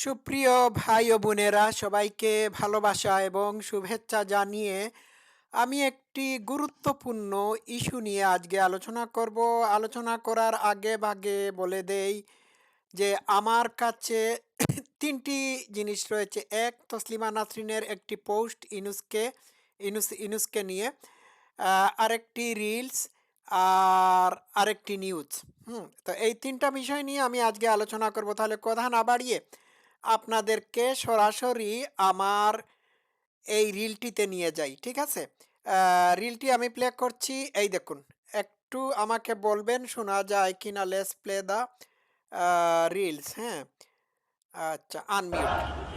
সুপ্রিয় ভাই ও বোনেরা, সবাইকে ভালোবাসা এবং শুভেচ্ছা জানিয়ে আমি একটি গুরুত্বপূর্ণ ইস্যু নিয়ে আজকে আলোচনা করব। আলোচনা করার আগে ভাগে বলে দেই যে আমার কাছে তিনটি জিনিস রয়েছে। এক, তসলিমা নাসরিনের একটি পোস্ট ইনুসকে, ইনুস, ইনুসকে নিয়ে। আরেকটি রিলস আর আরেকটি নিউজ। হুম, তো এই তিনটা বিষয় নিয়ে আমি আজকে আলোচনা করব। তাহলে কথা না বাড়িয়ে আপনাদেরকে সরাসরি আমার এই রিলটিতে নিয়ে যাই, ঠিক আছে? রিলটি আমি প্লে করছি, এই দেখুন, একটু আমাকে বলবেন শোনা যায় কি না লেস প্লে দা রিলস হ্যাঁ? আচ্ছা আনমিউট।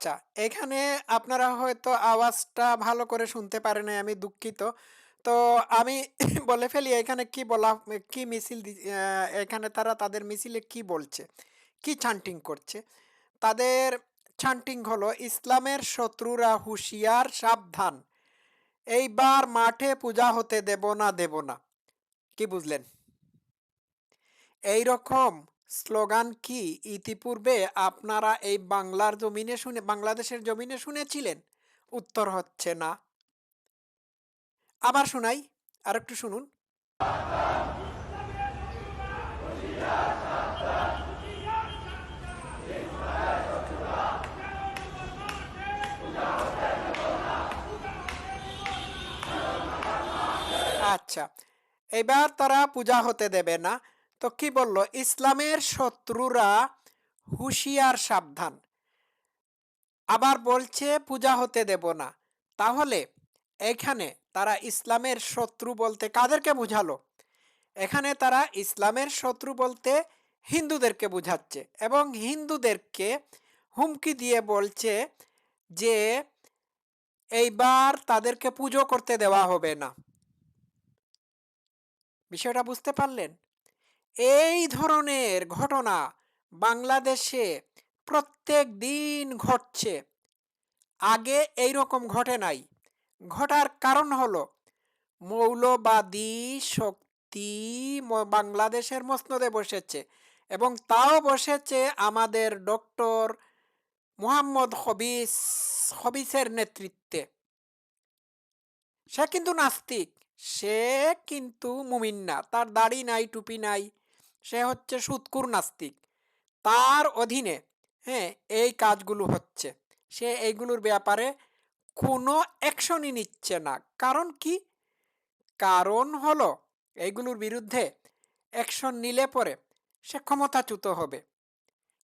আচ্ছা এখানে আপনারা হয়তো আওয়াজটা ভালো করে শুনতে পারেন আমি দুঃখিত। তো আমি বলে ফেলি, এখানে কি বলা, কি মিছিল এখানে তারা তাদের মিছিলে কি বলছে? কি চান্টিং করছে? তাদের চান্টিং হলো, ইসলামের শত্রুরা হুঁশিয়ার, সাবধান। এইবার মাঠে পূজা হতে দেব না দেব না। কি বুঝলেন? এই রকম স্লোগান কি ইতিপূর্বে আপনারা এই বাংলার জমিনে শুনে, বাংলাদেশের জমিনে শুনেছিলেন? উত্তর হচ্ছে না। আবার শোনাই আর একটু শুনুন। আচ্ছা এবার তারা পূজা হতে দেবে না। তো কি বলল? ইসলামের শত্রুরা হুঁশিয়ার সাবধান। আবার বলছে, পূজা হতে দেব না। তাহলে এখানে তারা ইসলামের শত্রু বলতে কাদেরকে বুঝালো? এখানে তারা ইসলামের শত্রু বলতে হিন্দুদেরকে বুঝাচ্ছে এবং হিন্দুদেরকে হুমকি দিয়ে বলছে যে, এইবার তাদেরকে পুজো করতে দেওয়া হবে না। বিষয়টা বুঝতে পারলেন? এই ধরনের ঘটনা বাংলাদেশে প্রত্যেক দিন ঘটছে। আগে এই রকম ঘটে নাই। ঘটার কারণ হলো মৌলবাদী শক্তি বাংলাদেশের মসনদে বসেছে এবং তাও বসেছে আমাদের ডক্টর মুহাম্মদ হবিস হবিসের নেতৃত্বে। সে কিন্তু নাস্তিক, সে কিন্তু মুমিন না, তার দাড়ি নাই, টুপি নাই সে হচ্ছে সুৎকুর নাস্তিক। তার অধীনে হ্যাঁ এই কাজগুলো হচ্ছে। সে এইগুলোর ব্যাপারে কোনো অ্যাকশনই নিচ্ছে না। কারণ কি? কারণ হলো, এইগুলোর বিরুদ্ধে অ্যাকশন নিলে পরে সে ক্ষমতাচ্যুত হবে।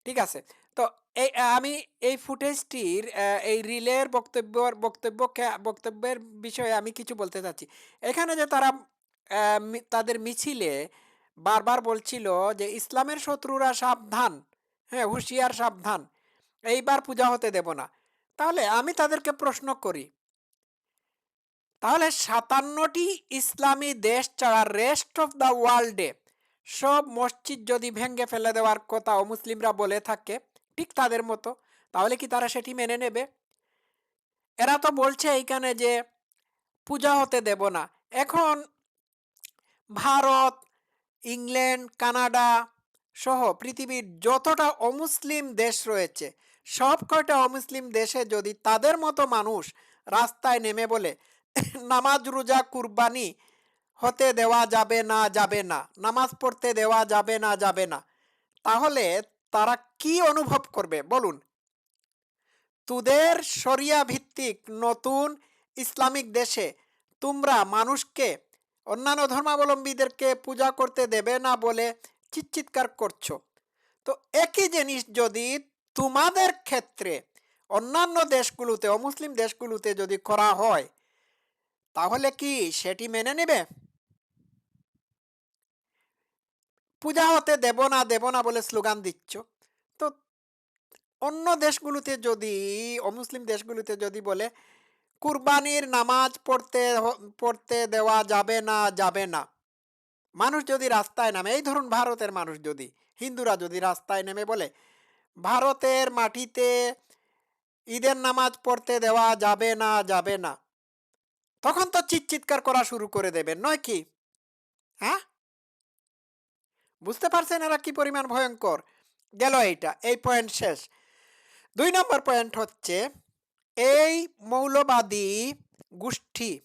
ঠিক আছে? তো এই, আমি এই ফুটেজটির এই রিলের বক্তব্য বক্তব্য বক্তব্যের বিষয়ে আমি কিছু বলতে চাচ্ছি। এখানে যে তারা তাদের মিছিলে বারবার বলছিল যে, ইসলামের শত্রুরা সাবধান হ্যাঁ হুঁশিয়ার সাবধান, এইবার পূজা হতে দেব না। তাহলে আমি তাদেরকে প্রশ্ন করি, তাহলে সাতান্নটি ইসলামী দেশ ছাড়া রেস্ট অফ দ্য ওয়ার্ল্ডে সব মসজিদ যদি ভেঙে ফেলে দেওয়ার কথা মুসলিমরা বলে থাকে, ঠিক তাদের মতো, তাহলে কি তারা সেটি মেনে নেবে? এরা তো বলছে এইখানে যে, পূজা হতে দেব না। এখন ভারত ইংল্যান্ড, কানাডা সহ পৃথিবীর যতটা অমুসলিম দেশ রয়েছে, সব কয়টা অমুসলিম দেশে যদি তাদের মতো মানুষ রাস্তায় নেমে বলে, নামাজ রোজা কুরবানি হতে দেওয়া যাবে না যাবে না, নামাজ পড়তে দেওয়া যাবে না যাবে না, তাহলে তারা কি অনুভব করবে? বলুন। তোদের শরিয়া ভিত্তিক নতুন ইসলামিক দেশে তোমরা মানুষকে অন্যান্য ধর্মাবলম্বীদেরকে পূজা করতে দেবে না বলে চিৎকার করছ। তো একই জিনিস যদি তোমাদের ক্ষেত্রে অন্যান্য দেশগুলোতে, অমুসলিম দেশগুলোতে যদি করা হয়, তাহলে কি সেটি মেনে নেবে? পূজা হতে দেব না দেব না বলে স্লোগান দিচ্ছ। তো অন্য দেশগুলোতে যদি, অমুসলিম দেশগুলোতে যদি বলে কুরবানির নামাজ পড়তে পড়তে দেওয়া যাবে না যাবে না। মানুষ যদি রাস্তায় নামে, এই ধরুন ভারতের মানুষ যদি, হিন্দুরা যদি রাস্তায় নেমে বলে, ভারতের মাটিতে ঈদের নামাজ পড়তে দেওয়া যাবে না যাবে না। তখন তো চিৎকার করা শুরু করে দেবেন, নয় কি? হ্যাঁ? বুঝতে পারছেন এরা কি পরিমাণ ভয়ঙ্কর? গেল এইটা, এই পয়েন্ট শেষ। দুই নম্বর পয়েন্ট হচ্ছে এই মৌলবাদী গোষ্ঠী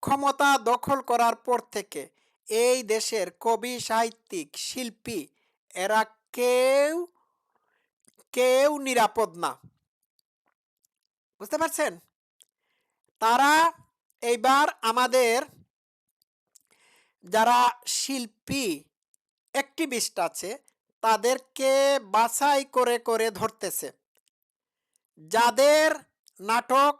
ক্ষমতা দখল করার পর থেকে এই দেশের কবি, সাহিত্যিক, শিল্পী, এরা কেউ কেউ নিরাপদ না। বুঝতে পারছেন? তারা এইবার আমাদের যারা শিল্পী অ্যাক্টিভিস্ট আছে, তাদেরকে বাছাই করে করে ধরতেছে। যাদের নাটক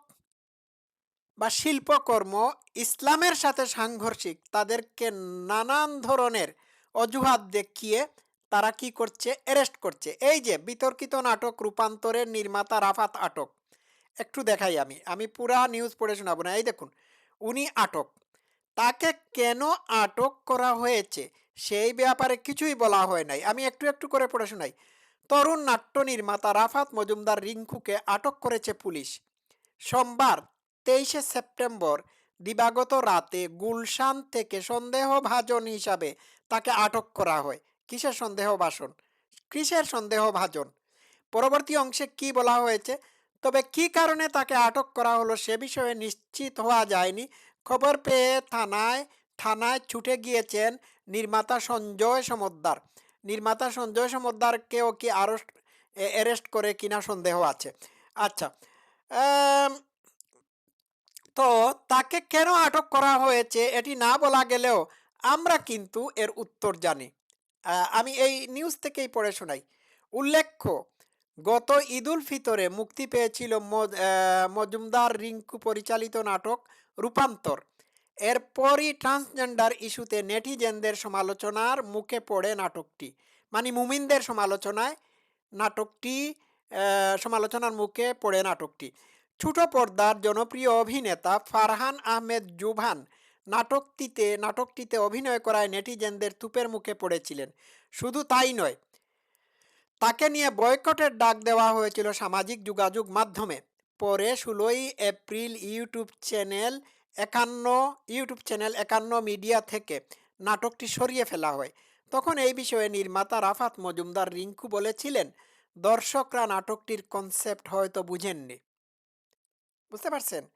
বা শিল্পকর্ম ইসলামের সাথে সাংঘর্ষিক, তাদেরকে নানান ধরনের অজুহাত দেখিয়ে তারা কি করছে? অ্যারেস্ট করছে। এই যে বিতর্কিত নাটক, রূপান্তরের নির্মাতা রাফাত আটক। একটু দেখাই আমি। আমি পুরা নিউজ পড়ে শোনাবো না। এই দেখুন, উনি আটক। তাকে কেন আটক করা হয়েছে? সেই ব্যাপারে কিছুই বলা হয় নাই। আমি একটু একটু করে পড়ে শোনাই। তরুণ নাট্য নির্মাতা রাফাত মজুমদার রিঙ্কুকে আটক করেছে পুলিশ। সোমবার, তেইশে সেপ্টেম্বর, দিবাগত রাতে গুলশান থেকে সন্দেহভাজন হিসাবে তাকে আটক করা হয়। কিসের সন্দেহ ভাষণ কিসের সন্দেহ ভাজন পরবর্তী অংশে কি বলা হয়েছে? তবে কি কারণে তাকে আটক করা হলো সে বিষয়ে নিশ্চিত হওয়া যায়নি। খবর পেয়ে থানায় থানায় ছুটে গিয়েছেন নির্মাতা সঞ্জয় সমদ্দার। নির্মাতা সঞ্জয় সমদ্দারকেও কি আরও অ্যারেস্ট করে কিনা সন্দেহ আছে? আচ্ছা তো তাকে কেন আটক করা হয়েছে এটি না বলা গেলেও আমরা কিন্তু এর উত্তর জানি। আমি এই নিউজ থেকেই পড়ে শোনাই। উল্লেখ্য, গত ঈদুল ফিতরে মুক্তি পেয়েছিল মজুমদার রিঙ্কু পরিচালিত নাটক রূপান্তর। এরপরই ট্রান্সজেন্ডার ইস্যুতে নেটিজেনদের সমালোচনার মুখে পড়ে নাটকটি। মানে মুমিনদের সমালোচনায় নাটকটি সমালোচনার মুখে পড়ে নাটকটি। ছোট পর্দার জনপ্রিয় অভিনেতা ফারহান আহমেদ জুভান নাটকটিতে নাটকটিতে অভিনয় করায় নেটিজেনদের তুপের মুখে পড়েছিলেন। শুধু তাই নয়, তাকে নিয়ে বয়কটের ডাক দেওয়া হয়েছিল সামাজিক যোগাযোগ মাধ্যমে। পরে ষোলোই এপ্রিল ইউটিউব চ্যানেল একান্ন, ইউটিউব চ্যানেল একান্ন মিডিয়া থেকে নাটকটি সরিয়ে ফেলা হয়। তখন এই বিষয়ে নির্মাতা রাফাত মজুমদার রিঙ্কু বলেছিলেন দর্শকরা নাটকটির কনসেপ্ট হয়তো বুঝেননি। বুঝতে পারছেন?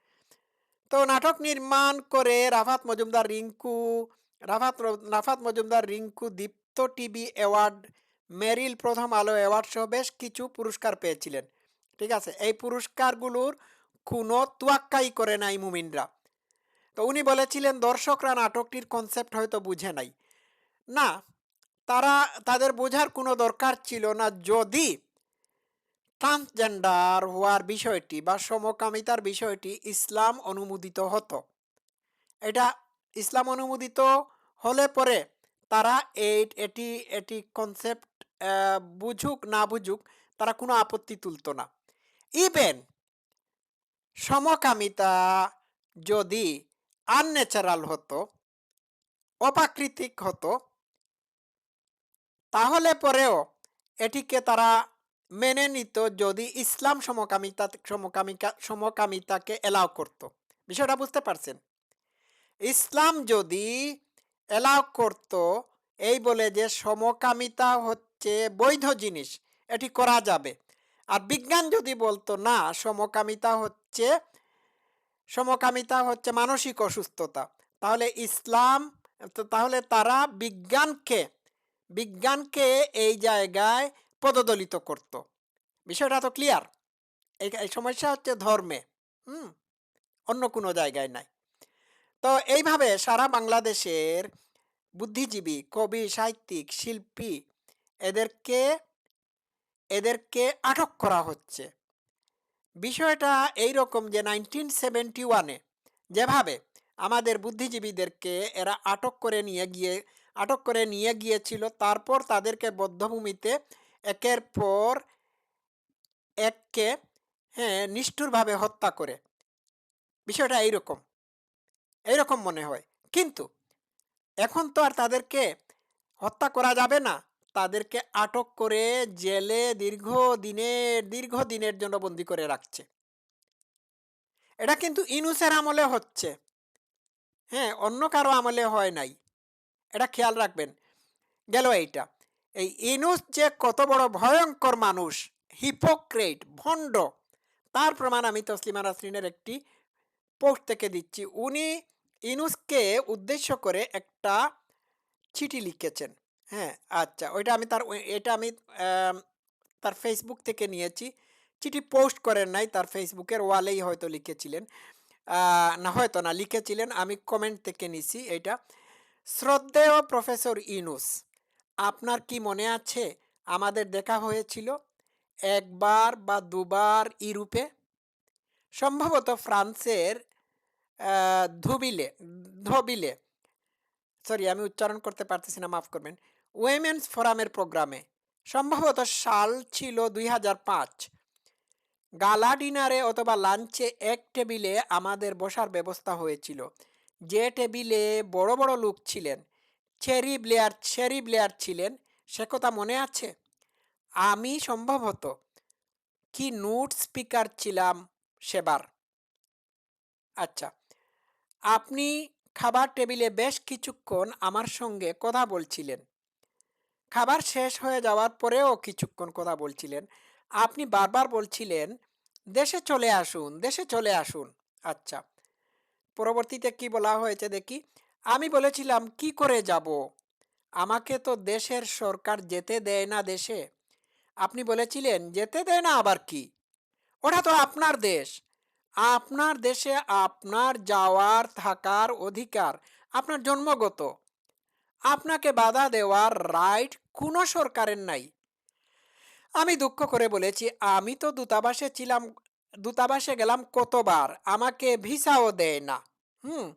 তো নাটক নির্মাণ করে Rafat Majumder Rinku, Rafat Rafat Majumder Rinku Deepto TV award, Meril Prothom Alo award সহ বেশ কিছু পুরস্কার পেয়েছিলেন। ঠিক আছে? এই পুরস্কারগুলোর কোনো তুয়াক্কাই করে নাই মুমিনরা। তো উনি বলেছিলেন, দর্শকরা নাটকটির কনসেপ্ট হয়তো বুঝে নাই। না, তারা, তাদের বোঝার কোনো দরকার ছিল না। যদি ট্রান্সজেন্ডার হওয়ার বিষয়টি বা সমকামিতার বিষয়টি ইসলাম অনুমোদিত হতো। এটা ইসলাম অনুমোদিত হলে পরে তারা এই এটি এটি কনসেপ্ট বুঝুক, না বুঝুক, তারা কোনো আপত্তি তুলত না। ইভেন সমকামিতা যদি আনন্যাচারাল হতো, অপ্রাকৃতিক হতো, তাহলে পরেও এটিকে তারা মেনে নিত যদি ইসলাম সমকামিতা, সমকামিকা, সমকামিতাকে এলাও করত। বিষয়টা বুঝতে পারছেন? ইসলাম যদি এলাও করত, এই বলে যে সমকামিতা হচ্ছে বৈধ জিনিস, এটি করা যাবে। আর বিজ্ঞান যদি বলতো, না, সমকামিতা হচ্ছে সমকামিতা হচ্ছে মানসিক অসুস্থতা। তাহলে ইসলাম তাহলে তারা বিজ্ঞানকে বিজ্ঞানকে এই জায়গায় পদদলিত করত। বিষয়টা তো ক্লিয়ার এই সমস্যা হচ্ছে ধর্মে, হুম? অন্য কোনো জায়গায় নাই। তো এইভাবে সারা বাংলাদেশের বুদ্ধিজীবী, কবি, সাহিত্যিক, শিল্পী এদেরকে এদেরকে আটক করা হচ্ছে। বিষয়টা এই রকম যে নাইনটিন সেভেন্টি ওয়ানে যেভাবে আমাদের বুদ্ধিজীবীদেরকে এরা আটক করে নিয়ে গিয়ে, আটক করে নিয়ে গিয়েছিল, তারপর তাদেরকে বদ্ধভূমিতে একের পর এককে হ্যাঁ নিষ্ঠুরভাবে হত্যা করে। বিষয়টা এইরকম। এইরকম মনে হয়। কিন্তু এখন তো আর তাদেরকে হত্যা করা যাবে না। তাদেরকে আটক করে জেলে দীর্ঘ দিনের দীর্ঘ দিনের জন্য বন্দি করে রাখছে। এটা কিন্তু ইনুসের আমলে হচ্ছে। হ্যাঁ অন্য কারও আমলে হয় নাই। এটা খেয়াল রাখবেন। গেল এইটা। এই ইনুস যে কত বড় ভয়ঙ্কর মানুষ, হিপোক্রেট, ভণ্ড, তার প্রমাণ আমি তসলিমা নাসরিনের একটি পোস্ট থেকে দিচ্ছি। উনি ইনুসকে উদ্দেশ্য করে একটা চিঠি লিখেছেন। হ্যাঁ আচ্ছা ওইটা আমি তার, এটা আমি তার ফেসবুক থেকে নিয়েছি। চিঠি পোস্ট করেন নাই, তার ফেসবুকের ওয়ালেই হয়তো লিখেছিলেন। না, হয়তো না, লিখেছিলেন, আমি কমেন্ট থেকে নিছি এটা। শ্রদ্ধেয় প্রফেসর ইনুস আপনার কি মনে আছে আমাদের দেখা হয়েছিল? একবার বা দুবার ইউরোপে? সম্ভবত ফ্রান্সের ধুবিলে, ধবিলে। সরি, আমি উচ্চারণ করতে পারতেছি না, মাফ করবেন। উইমেন্স ফোরামের প্রোগ্রামে। সম্ভবত সাল ছিল দুই হাজার পাঁচ। গালা ডিনারে অথবা লাঞ্চে এক টেবিলে আমাদের বসার ব্যবস্থা হয়েছিল। যে টেবিলে বড় বড় লোক ছিলেন চেরি ব্লেয়ার চেরি ব্লেয়ার ছিলেন, সে কথা মনে আছে? আমি সম্ভবত কি নোট স্পিকার ছিলাম সেবার। আচ্ছা আপনি খাবার টেবিলে বেশ কিছুক্ষণ আমার সঙ্গে কথা বলছিলেন। খাবার শেষ হয়ে যাওয়ার পরেও কিছুক্ষণ কথা বলছিলেন। আপনি বারবার বলছিলেন, দেশে চলে আসুন, দেশে চলে আসুন। আচ্ছা পরবর্তীতে কি বলা হয়েছে দেখি? আমি বলেছিলাম, কি করে যাব? আমাকে তো দেশের সরকার যেতে দেয় না দেশে। আপনি বলেছিলেন, যেতে দেয় না আবার কি? ওটা তো আপনার দেশ। আপনার দেশে আপনার যাওয়ার থাকার অধিকার, আপনার জন্মগত। আপনাকে বাধা দেওয়ার রাইট কোনো সরকারের নাই। আমি দুঃখ করে বলেছি, আমি তো দূতাবাসে ছিলাম, দূতাবাসে গেলাম কতবার? আমাকে ভিসাও দেয় না। হুম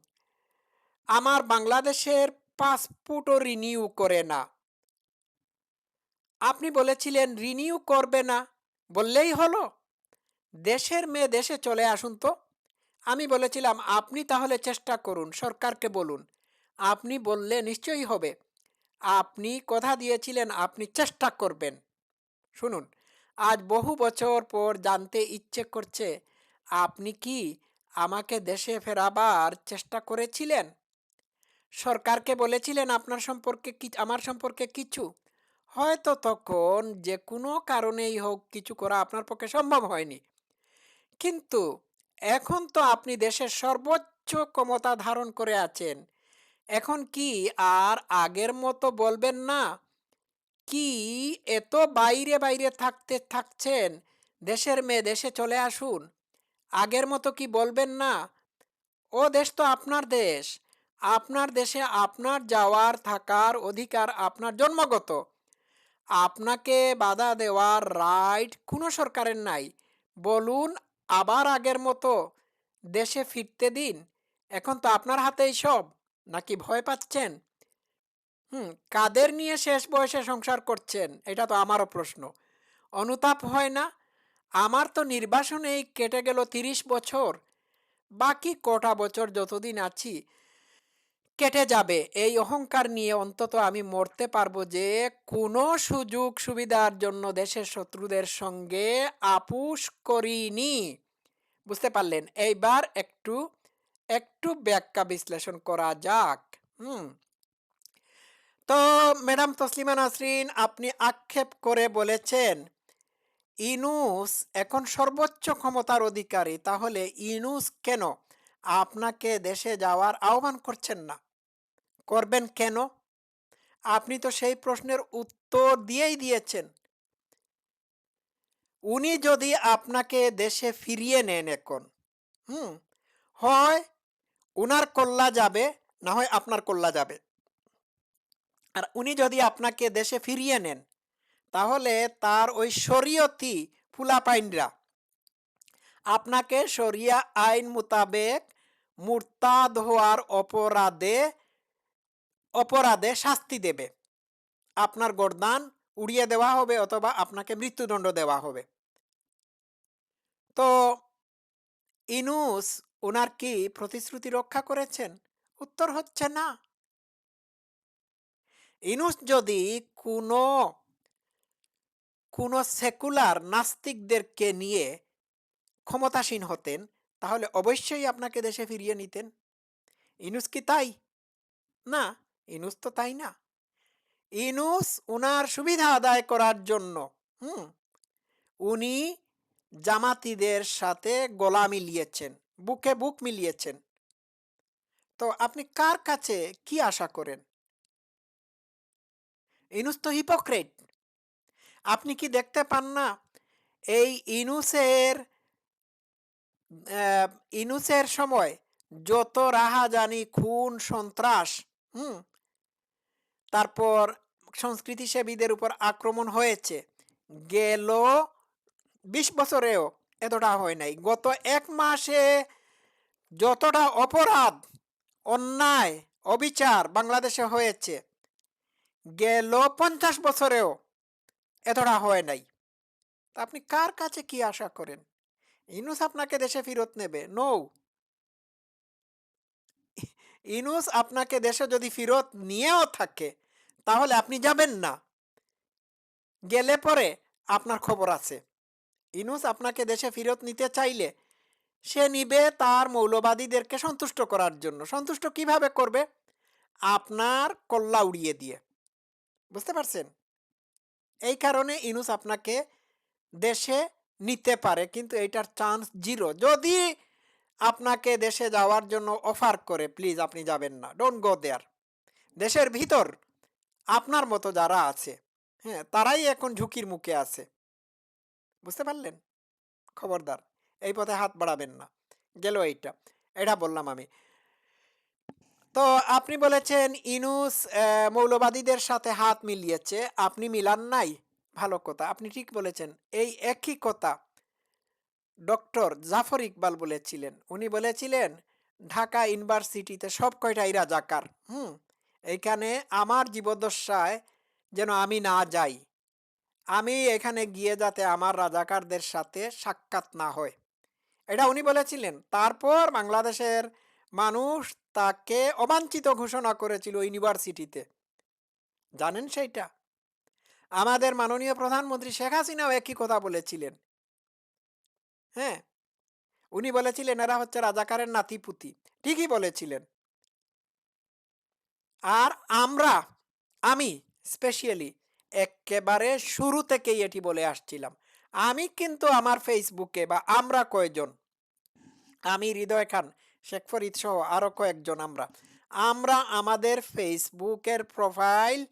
আমার বাংলাদেশের পাসপোর্টও রিনিউ করে না। আপনি বলেছিলেন রিনিউ করবে না। বললেই হলো। দেশের মেয়ে দেশে চলে আসুন তো। আমি বলেছিলাম, আপনি তাহলে চেষ্টা করুন, সরকারকে বলুন। আপনি বললে নিশ্চয়ই হবে। আপনি কথা দিয়েছিলেন, আপনি চেষ্টা করবেন। শুনুন, আজ বহু বছর পর জানতে ইচ্ছে করছে, আপনি কি আমাকে দেশে ফেরাবার চেষ্টা করেছিলেন? সরকারকে বলেছিলেন, আপনার সম্পর্কে কি, আমার সম্পর্কে কিছু? হয়তো তখন যে কোনো কারণেই হোক কিছু করা আপনার পক্ষে সম্ভব হয়নি। কিন্তু এখন তো আপনি দেশের সর্বোচ্চ ক্ষমতা ধারণ করে আছেন। এখন কি আর আগের মতো বলবেন না? কি এত বাইরে বাইরে থাকতে থাকছেন? দেশের মেয়ে দেশে চলে আসুন। আগের মতো কি বলবেন না? ও দেশ তো আপনার দেশ। আপনার দেশে আপনার যাওয়ার থাকার অধিকার আপনার জন্মগত। আপনাকে বাধা দেওয়ার রাইট কোনো সরকারের নাই। বলুন, আবার আগের মতো দেশে ফিরতে দিন। এখন তো আপনার হাতেই সব। নাকি ভয় পাচ্ছেন? হুম, কাদের নিয়ে শেষ বয়সে সংসার করছেন? এটা তো আমারও প্রশ্ন। অনুতাপ হয় না? আমার তো নির্বাসনেই কেটে গেল তিরিশ বছর। বাকি কটা বছর যতদিন আছি কেটে যাবে। এই অহংকার নিয়ে অন্তত আমি মরতে পারব যে, কোনো সুযোগ সুবিধার জন্য দেশের শত্রুদের সঙ্গে আপুস করিনি। বুঝতে পারলেন? এইবার একটু একটু ব্যাখ্যা বিশ্লেষণ করা যাক। হুম। তো, ম্যাডাম তসলিমা নাসরিন, আপনি আক্ষেপ করে বলেছেন, ইনুস এখন সর্বোচ্চ ক্ষমতার অধিকারী। তাহলে ইনুস কেন? আপনাকে দেশে যাওয়ার আহ্বান করছেন না। করবেন কেন? আপনি তো সেই প্রশ্নের উত্তর দিয়েই দিয়েছেন। উনি যদি আপনাকে দেশে ফিরিয়ে নেন এখন, হুম, হয় উনার কল্লা যাবে, না হয় আপনার কল্লা যাবে। আর উনি যদি আপনাকে দেশে ফিরিয়ে নেন, তাহলে তার ওই শরীয়তি ফুলাপাইনরা, আপনাকে শরিয়া আইন মোতাবেক মুরতাদ হওয়ার অপরাধে অপরাধে শাস্তি দেবে। আপনার গরদান উড়িয়ে দেওয়া হবে অথবা আপনাকে মৃত্যুদণ্ড দেওয়া হবে। তো ইনুস ওনার কি প্রতিশ্রুতি রক্ষা করেছেন? উত্তর হচ্ছে না। ইনুস যদি কোনো কোনো সেকুলার নাস্তিকদেরকে নিয়ে ক্ষমতাসীন হতেন, তাহলে অবশ্যই আপনাকে দেশে ফিরিয়ে নিতেন। ইনুস কি তাই? না। ইনুস তো তাই না? ইনুস উনার সুবিধা আদায় করার জন্য, হুম? উনি জামাতিদের সাথে গলা মিলিয়েছেন, বুকে বুক মিলিয়েছেন। তো আপনি কার কাছে কি আশা করেন? ইনুস তো হিপোক্রেট। আপনি কি দেখতে পান না? এই ইনুসের ইনুসের সময় যত রাহাজানি, খুন, সন্ত্রাস, হুম? তারপর সংস্কৃতি সেবীদের উপর আক্রমণ হয়েছে। গেল বিশ বছরেও এতটা হয় নাই। গত এক মাসে যতটা অপরাধ, অন্যায়, অবিচার বাংলাদেশে হয়েছে, গেল পঞ্চাশ বছরেও এতটা হয় নাই। আপনি কার কাছে কি আশা করেন? ইনুস আপনাকে দেশে ফেরত নেবে। নৌ। ইনুস আপনাকে দেশে যদি ফেরত নিয়েও থাকে, তাহলে আপনি যাবেন না। গেলে পরে আপনার খবর আছে। ইনুস আপনাকে দেশে ফেরত নিতে চাইলে সে নিবে তার মৌলবাদীদেরকে সন্তুষ্ট করার জন্য। সন্তুষ্ট কীভাবে করবে? আপনার কল্লা উড়িয়ে দিয়ে। বুঝতে পারছেন? এই কারণে ইনুস আপনাকে দেশে নিতে পারে, কিন্তু এইটার চান্স জিরো। যদি আপনাকে দেশে যাওয়ার জন্য অফার করে প্লিজ আপনি যাবেন না। ডোন্ট গো দেয়ার দেশের ভিতর আপনার মতো যারা আছে হ্যাঁ তারাই এখন ঝুঁকির মুখে আছে। বুঝতে পারলেন? খবরদার, এই পথে হাত বাড়াবেন না। গেল এইটা। এটা বললাম আমি। তো আপনি বলেছেন, ইনুস মৌলবাদীদের সাথে হাত মিলিয়েছে। আপনি মিলান নাই? ভালো কথা। আপনি ঠিক বলেছেন। এই একই কথা ডক্টর জাফর ইকবাল বলেছিলেন। উনি বলেছিলেন, ঢাকা ইউনিভার্সিটিতে সব কয়টাই রাজাকার। হুম, এখানে আমার জীবদশায় যেন আমি না যাই। আমি এখানে গিয়ে যাতে আমার রাজাকারদের সাথে সাক্ষাৎ না হয়। এটা উনি বলেছিলেন। তারপর বাংলাদেশের মানুষ তাকে অবাঞ্ছিত ঘোষণা করেছিল ইউনিভার্সিটিতে। জানেন সেইটা? আমাদের মাননীয় প্রধানমন্ত্রী শেখ হাসিনাও একই কথা বলেছিলেন। হ্যাঁ? উনি বলেছিলেন, এরা হচ্ছে রাজাকারের নাতিপুতি। ঠিকই বলেছিলেন। আর আমরা, আমি স্পেশালি একেবারে শুরু থেকেই এটি বলে আসছিলাম। আমি কিন্তু আমার ফেসবুকে বা আমরা কয়জন, আমি হৃদয় খান, শেখ ফরিদ সহ আরও কয়েকজন আমরা আমরা আমাদের ফেসবুকের প্রোফাইল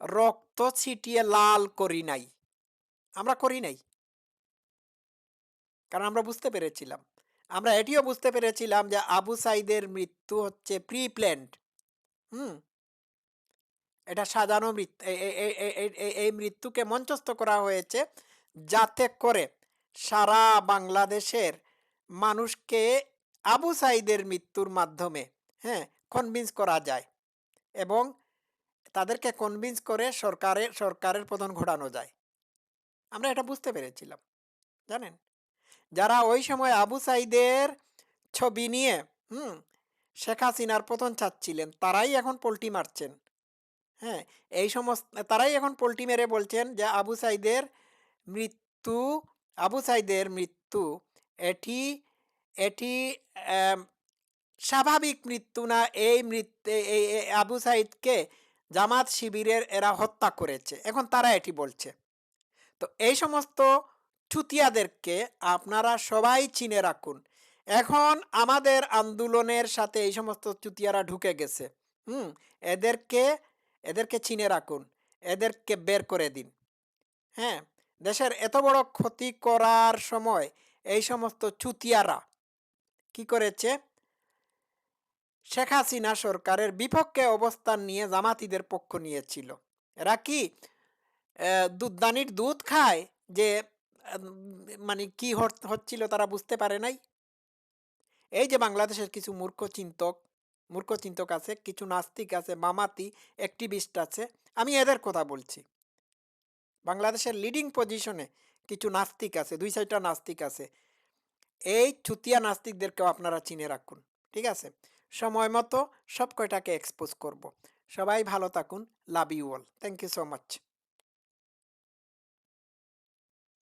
রক্ত ছিটিয়ে লাল করি নাই। আমরা করি নাই। কারণ আমরা বুঝতে পেরেছিলাম। আমরা এটিও বুঝতে পেরেছিলাম যে আবু সাইদের মৃত্যু হচ্ছে প্রি প্ল্যান্ড হুম? এটা সাজানো মৃত্যু এই মৃত্যুকে মঞ্চস্থ করা হয়েছে যাতে করে সারা বাংলাদেশের মানুষকে আবু সাইদের মৃত্যুর মাধ্যমে হ্যাঁ কনভিন্স করা যায় এবং তাদেরকে কনভিন্স করে সরকারের সরকারের প্রধান ঘটানো যায়। আমরা এটা বুঝতে পেরেছিলাম, জানেন? যারা ওই সময় আবু সাইদের ছবি নিয়ে, হুম, শেখ হাসিনার পতন চাচ্ছিলেন, তারাই এখন পোল্টি মারছেন। হ্যাঁ এই সমস্ত, তারাই এখন পোল্টি মেরে বলছেন যে আবু সাইদের মৃত্যু, আবু সাইদের মৃত্যু, এটি এটি স্বাভাবিক মৃত্যু না, এই মৃত্যু এই আবু সাইদকে জামাত শিবিরের এরা হত্যা করেছে। এখন তারা এটি বলছে। তো এই সমস্ত চুতিয়াদেরকে আপনারা সবাই চিনে রাখুন। এখন আমাদের আন্দোলনের সাথে এই সমস্ত চুতিয়ারা ঢুকে গেছে। হুম, এদেরকে এদেরকে চিনে রাখুন। এদেরকে বের করে দিন। হ্যাঁ দেশের এত বড় ক্ষতি করার সময় এই সমস্ত চুতিয়ারা কি করেছে? শেখ হাসিনা সরকারের বিপক্ষে অবস্থান নিয়ে জামাতিদের পক্ষ নিয়েছিল। এরা কি দুধদানির দুধ খায়? যে মানে কি হচ্ছিল তারা বুঝতে পারে নাই। এই যে বাংলাদেশের কিছু মূর্খ চিন্তক মূর্খ চিন্তক আছে, কিছু নাস্তিক আছে, মামাতি অ্যাক্টিভিস্ট আছে, আমি এদের কথা বলছি। বাংলাদেশের লিডিং পজিশনে কিছু নাস্তিক আছে, দুই চারটা নাস্তিক আছে। এই ছুতিয়া নাস্তিকদেরকেও আপনারা চিনে রাখুন, ঠিক আছে? সময় মতো সব কয়টাকে এক্সপোজ করব। সবাই ভালো থাকুন love you all thank you so much